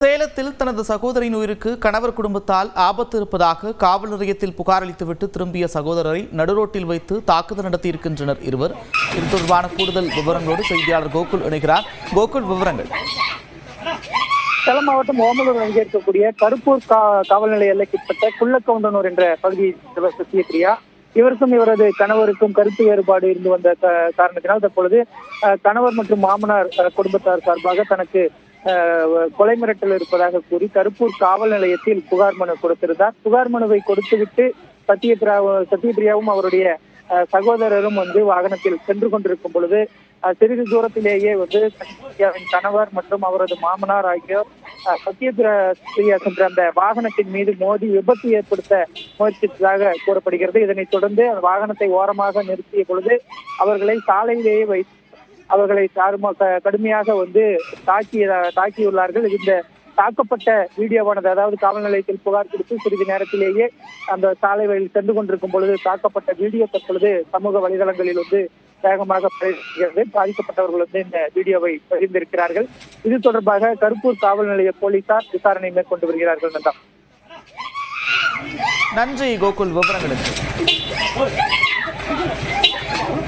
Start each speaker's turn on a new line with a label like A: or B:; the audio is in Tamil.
A: சேலத்தில் தனது சகோதரின் உயிருக்கு கணவர் குடும்பத்தால் ஆபத்து இருப்பதாக காவல் நிலையத்தில் புகார் அளித்துவிட்டு திரும்பிய சகோதரரை நடுரோட்டில் வைத்து தாக்குதல் நடத்தியிருக்கின்றனர் இருவர். இது தொடர்பான கூடுதல் விவரங்களோடு செய்தியாளர் கோகுல் இணைகிறார். கோகுல் விவரங்கள்.
B: சேலம் மாவட்டம் ஓமலூர் அருகே இருக்கக்கூடிய கருப்பூர் கா காவல் நிலைய எல்லைக்குட்பட்ட குள்ளக்கவுண்டனூர் என்ற பகுதியை சத்யபிரியா இவருக்கும் இவரது கணவருக்கும் கருத்து வேறுபாடு இருந்து வந்த க- காரணத்தினால் தற்பொழுது கணவர் மற்றும் மாமனார் குடும்பத்தார் சார்பாக தனக்கு கொலை மிரட்டல் இருப்பதாக கூறி கருப்பூர் காவல் நிலையத்தில் புகார் மனு கொடுத்திருந்தார். புகார் மனுவை கொடுத்துவிட்டு சத்யபிரியா சத்யபிரியாவும் அவருடைய அஹ், சகோதரரும் வந்து வாகனத்தில் சென்று கொண்டிருக்கும் பொழுது சிறிது தூரத்திலேயே வந்து சத்யபிரியாவின் கணவர் மற்றும் அவரது மாமனார் ஆகியோர் சத்யபிரியா சென்ற அந்த வாகனத்தின் மீது மோதி விபத்து ஏற்படுத்த முயற்சித்ததாக கூறப்படுகிறது. இதனைத் தொடர்ந்து அந்த வாகனத்தை ஓரமாக நிறுத்திய பொழுது அவர்களை சாலையிலேயே வைத்து அவர்களை தாறுமா- கடுமையாக வந்து தாக்கிய தாக்கியுள்ளார்கள். இந்த தாக்கப்பட்ட வீடியோவானது அதாவது காவல் நிலையத்தில் புகார் கொடுத்து சிறிது நேரத்திலேயே அந்த சாலை வழியில் சென்று கொண்டிருக்கும் பொழுது தாக்கப்பட்ட வீடியோ தற்பொழுது சமூக வலைதளங்களில் வந்து வேகமாக பரவுகிறது பாதிக்கப்பட்டவர்கள் வந்து இந்த வீடியோவை பகிர்ந்திருக்கிறார்கள். இது தொடர்பாக கருப்பூர் காவல் நிலைய போலீசார் விசாரணை மேற்கொண்டு வருகிறார்கள்
A: நன்றி கோகுல் விவரங்களுக்கு.